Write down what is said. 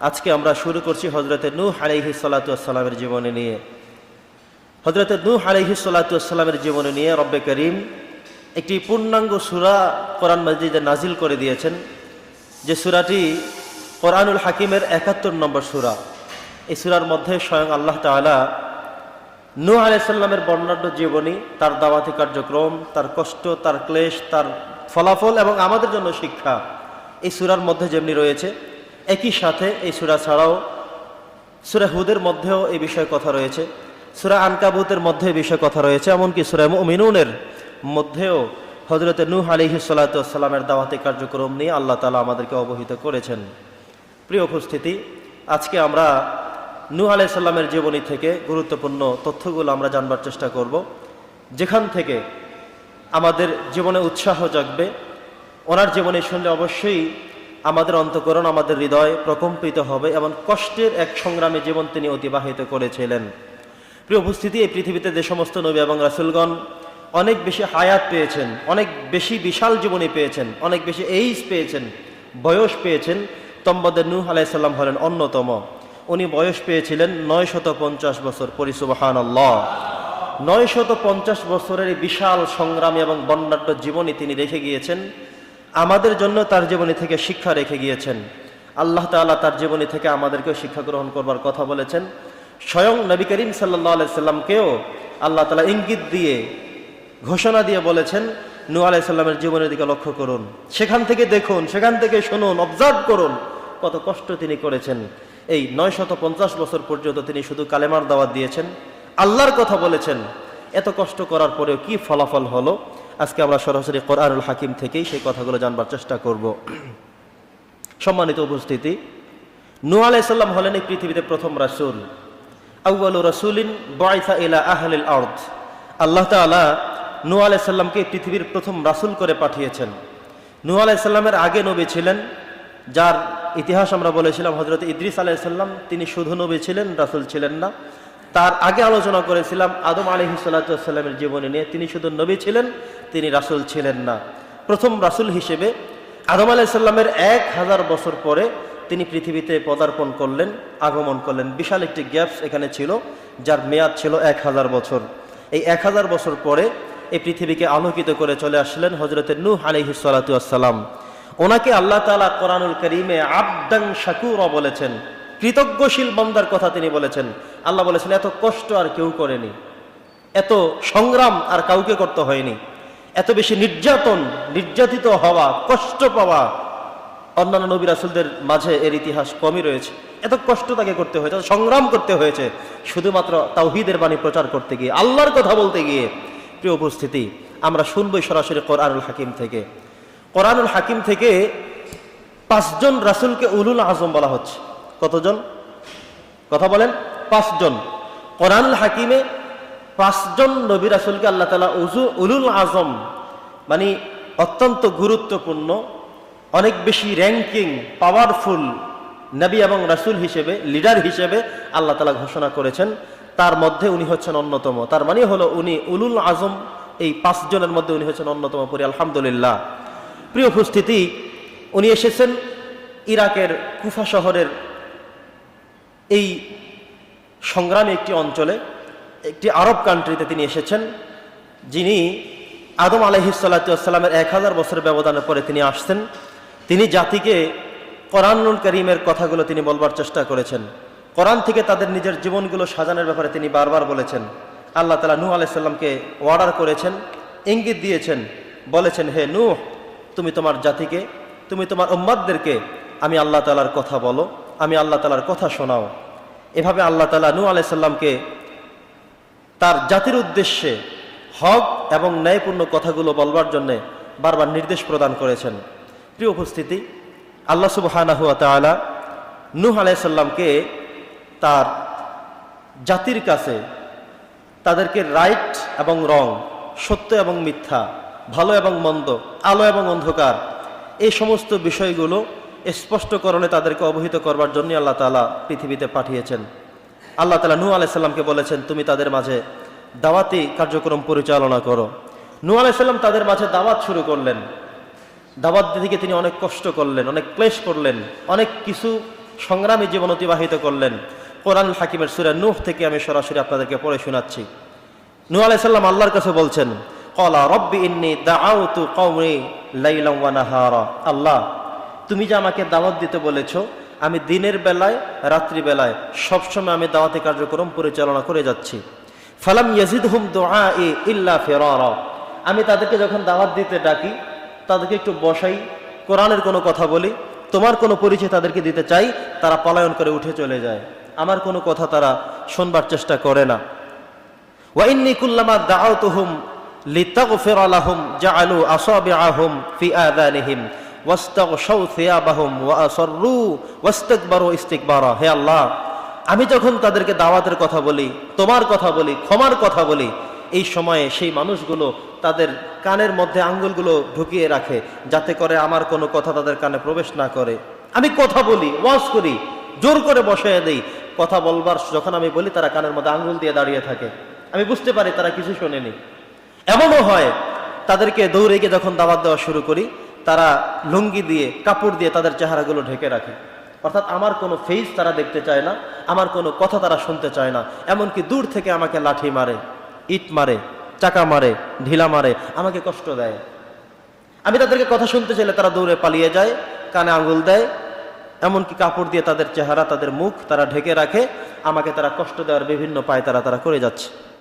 আজকে আমরা শুরু করছি হজরতে নূহ আলাইহি সালাতামের জীবনী নিয়ে। হজরতে নূহ আলাইহি সালাতামের জীবনী নিয়ে রব্বে করিম একটি পূর্ণাঙ্গ সুরা কোরআন মসজিদে নাজিল করে দিয়েছেন, যে সুরাটি কোরআনুল হাকিমের একাত্তর নম্বর সুরা। এই সুরার মধ্যে স্বয়ং আল্লাহ তাআলা নূহ আলাইসাল্লামের বর্ণাঢ্য জীবনী, তার দাওয়াতি কার্যক্রম, তার কষ্ট, তার ক্লেশ, তার ফলাফল এবং আমাদের জন্য শিক্ষা এই সুরার মধ্যে যেমনি রয়েছে একই সাথে এই সুরা ছাড়াও সুরা হুদের মধ্যেও এই বিষয়ে কথা রয়েছে। সুরা আনকাবুতের মধ্যে এই বিষয়ে কথা রয়েছে, এমনকি সুরা মিনুনের মধ্যেও হজরত নূহ আলিহি সাল্লাতামের দাওয়াতি কার্যক্রম নিয়ে আল্লাহ তালা আমাদেরকে অবহিত করেছেন। প্রিয় উপস্থিতি, আজকে আমরা নূহ আলাই সাল্লামের জীবনী থেকে গুরুত্বপূর্ণ তথ্যগুলো আমরা জানবার চেষ্টা করব। যেখান থেকে আমাদের জীবনে উৎসাহ জাগবে, ওনার জীবনে শুনলে অবশ্যই আমাদের অন্তকরণ, আমাদের হৃদয় প্রকম্পিত হবে এবং কষ্টের এক সংগ্রামে জীবন তিনি অতিবাহিত করেছিলেন। প্রিয় উপস্থিতি, এই পৃথিবীতে যে সমস্ত নবী এবং রাসুলগণ অনেক বেশি হায়াত পেয়েছেন, অনেক বেশি বিশাল জীবনী পেয়েছেন, অনেক বেশি এইজ পেয়েছেন, বয়স পেয়েছেন, তম্বদের নূহ আলাইসাল্লাম হলেন অন্যতম। উনি বয়স পেয়েছিলেন নয় শত পঞ্চাশ বছর পরিসুবাহান আল্লাহ নয় শত পঞ্চাশ বছরের বিশাল সংগ্রামী এবং বর্ণাঢ্য জীবনী তিনি রেখে গিয়েছেন। আমাদের জন্য তার জীবনী থেকে শিক্ষা রেখে গিয়েছেন। আল্লাহ তাআলা তার জীবনী থেকে আমাদেরকেও শিক্ষা গ্রহণ করবার কথা বলেছেন। স্বয়ং নবী করিম সাল্লাহ সাল্লামকেও আল্লাহ তালা ইঙ্গিত দিয়ে, ঘোষণা দিয়ে বলেছেন নু আলাইসাল্লামের জীবনের দিকে লক্ষ্য করুন। সেখান থেকে দেখুন, সেখান থেকে শুনুন অবজার্ভ করুন কত কষ্ট তিনি করেছেন। এই নয় বছর পর্যন্ত তিনি শুধু কালেমার দাওয়াত দিয়েছেন। আল্লাহর কথা বলেছেন। এত কষ্ট করার পরেও কি ফলাফল হলো? আজকে আমরা সরাসরি কোরআনুল হাকিম থেকেই সেই কথাগুলো জানবার চেষ্টা করব। সম্মানিত উপস্থিতি নু আলাইসাল্লাম হলেন এই পৃথিবীতে প্রথম রাসুল। আউ্বাল রাসুলিন বয়সা ইলা আহলিল আর্থ আল্লাহ তাআলা নু আলাইসাল্লামকে পৃথিবীর প্রথম রাসুল করে পাঠিয়েছেন। নু আলাইসাল্লামের আগে নবী ছিলেন, যার ইতিহাস আমরা বলেছিলাম হজরত ইদ্রিস আলাইসাল্লাম তিনি শুধু নবী ছিলেন, রাসুল ছিলেন না। তার আগে আলোচনা করেছিলাম আদম আলহি সাল্লামের জীবনী নিয়ে। তিনি শুধু নবী ছিলেন, তিনি রাসুল ছিলেন না। প্রথম রাসুল হিসেবে আদম আলাইসাল্লামের এক হাজার বছর পরে তিনি পৃথিবীতে পদার্পণ করলেন, আগমন করলেন। বিশাল একটি গ্যাপস এখানে ছিল, যার মেয়াদ ছিল এক হাজার বছর। এই এক হাজার বছর পরে এই পৃথিবীকে আলোকিত করে চলে আসলেন হজরতের নূহ আলহি সালাতাম ওনাকে আল্লাহ তালা কোরআনুল করিমে আবদাং শাকুর বলেছেন। কৃতজ্ঞশীল বন্দার কথা তিনি বলেছেন। আল্লাহ বলেছেন, এত কষ্ট আর কেউ করেনি। এত সংগ্রাম আর কাউকে করতে হয়নি। এত বেশি নির্যাতন, নির্যাতিত হওয়া, কষ্ট পাওয়া অন্যান্য নবী রাসুলদের মাঝে এর ইতিহাস কমই রয়েছে। এত কষ্ট তাকে করতে হয়েছে সংগ্রাম করতে হয়েছে। শুধুমাত্র তাওহিদের বাণী প্রচার করতে গিয়ে, আল্লাহর কথা বলতে গিয়ে প্রিয় উপস্থিতি, আমরা শুনবই সরাসরি কোরআনুল হাকিম থেকে। কোরআনুল হাকিম থেকে পাঁচজন রাসুলকে উলুল আজম বলা হচ্ছে। কতজন? কথা বলেন, পাঁচজন। কোরআন হাকিমে পাঁচজন নবী রাসুলকে আল্লাহ তালা উলুল আজম মানে অত্যন্ত গুরুত্বপূর্ণ, অনেক বেশি র্যাঙ্কিং পাওয়ারফুল নবী এবং রাসুল হিসেবে লিডার হিসেবে আল্লাহ তালা ঘোষণা করেছেন। তার মধ্যে উনি হচ্ছেন অন্যতম। তার মানে হলো উনি উলুল আজম এই পাঁচজনের মধ্যে উনি হচ্ছেন অন্যতম পরি, আলহামদুলিল্লাহ। প্রিয় উপস্থিতি, উনি এসেছেন ইরাকের কুফা শহরের এই সংগ্রামী একটি অঞ্চলে, একটি আরব কান্ট্রিতে তিনি এসেছেন, যিনি আদম আলহিসাল্লামের এক হাজার বছরের ব্যবধানের পরে তিনি আসছেন। তিনি জাতিকে কোরআনুল করিমের কথাগুলো তিনি বলবার চেষ্টা করেছেন। কোরআন থেকে তাদের নিজের জীবনগুলো সাজানোর ব্যাপারে তিনি বারবার বলেছেন। আল্লাহ তালা নূহ আলাইসাল্লামকে অর্ডার করেছেন, ইঙ্গিত দিয়েছেন, বলেছেন, হে নূহ, তুমি তোমার জাতিকে, তুমি তোমার উম্মাদদেরকে, আমি আল্লাহ তালার কথা বলো, আমি আল্লাহ তালার কথা শোনাও। এভাবে আল্লাহ তালা নূ আলাইসাল্লামকে তার জাতির উদ্দেশ্যে হক এবং ন্যায়পূর্ণ কথাগুলো বলবার জন্যে বারবার নির্দেশ প্রদান করেছেন। প্রিয় উপস্থিতি, আল্লাহ সুবহানাহু ওয়া তাআলা নূহ আলাইসাল্লামকে তার জাতির কাছে তাদেরকে রাইট এবং রং, সত্য এবং মিথ্যা, ভালো এবং মন্দ, আলো এবং অন্ধকার, এই সমস্ত বিষয়গুলো স্পষ্টকরণে তাদেরকে অবহিত করবার জন্য আল্লাহ তালা পৃথিবীতে পাঠিয়েছেন। আল্লাহ তালা নূ আলাইসাল্লামকে বলেছেন, তুমি তাদের মাঝে দাওয়াতি কার্যক্রম পরিচালনা করো। নূ আলাইসাল্লাম তাদের মাঝে দাওয়াত শুরু করলেন। দাওয়াত গিয়ে তিনি অনেক কষ্ট করলেন, অনেক ক্লেশ করলেন, অনেক কিছু সংগ্রামী জীবন অতিবাহিত করলেন। কোরআন হাকিমের সুরা নূহ থেকে আমি সরাসরি আপনাদেরকে পড়ে শোনাচ্ছি। নূহ আলাইসাল্লাম আল্লাহর কাছে বলছেন কলা রব্বি ইন্নি দাআউতু কওমি লাইলাম ওয়া নাহারা। আল্লাহ তুমি যে আমাকে দাওয়াত দিতে বলেছ, আমি দিনের বেলায় রাত্রিবেলায় সবসময় আমি দাওয়াতি কার্যক্রম পরিচালনা করে যাচ্ছি। ফালাম ইয়াজিদ হুম দোয়া এ ইল্লা ফেরার। আমি তাদেরকে যখন দাওয়াত দিতে ডাকি, তাদেরকে একটু বসাই, কোরআনের কোনো কথা বলি, তোমার কোনো পরিচয় তাদেরকে দিতে চাই, তারা পলায়ন করে উঠে চলে যায়। আমার কোনো কথা তারা শোনবার চেষ্টা করে না। ওয়াইন্নি দাওয়াত হুম লিতাগ ফেরালাহুম জা আলু আসবে আহম ফি আদানিহিম হে আল্লাহ, আমি যখন তাদেরকে দাওয়াতের কথা বলি, তোমার কথা বলি, ক্ষমার কথা বলি, এই সময়ে সেই মানুষগুলো তাদের কানের মধ্যে আঙ্গুলগুলো ঢুকিয়ে রাখে, যাতে করে আমার কোনো কথা তাদের কানে প্রবেশ না করে। আমি কথা বলি, ওয়াজ করি, জোর করে বসায় দেই। কথা বলবার, যখন আমি বলি, তারা কানের মধ্যে আঙ্গুল দিয়ে দাঁড়িয়ে থাকে। আমি বুঝতে পারি তারা কিছু শোনেনি। এমনও হয়, তাদেরকে দৌড়ে গিয়ে যখন দাওয়াত দেওয়া শুরু করি তারা লুঙ্গি দিয়ে, কাপড় দিয়ে তাদের চেহারাগুলো ঢেকে রাখে। অর্থাৎ আমার কোনো ফেস তারা দেখতে চায় না, আমার কোনো কথা তারা শুনতে চায় না। এমনকি দূর থেকে আমাকে লাঠি মারে, ইট মারে, চাকা মারে, ঢিলা মারে, আমাকে কষ্ট দেয়। আমি তাদেরকে কথা শুনতে চাইলে তারা দৌড়ে পালিয়ে যায়, কানে আঙ্গুল দেয়। এমনকি কাপড় দিয়ে তাদের চেহারা, তাদের মুখ তারা ঢেকে রাখে। আমাকে তারা কষ্ট দেওয়ার বিভিন্ন পায় তারা তারা করে যাচ্ছে।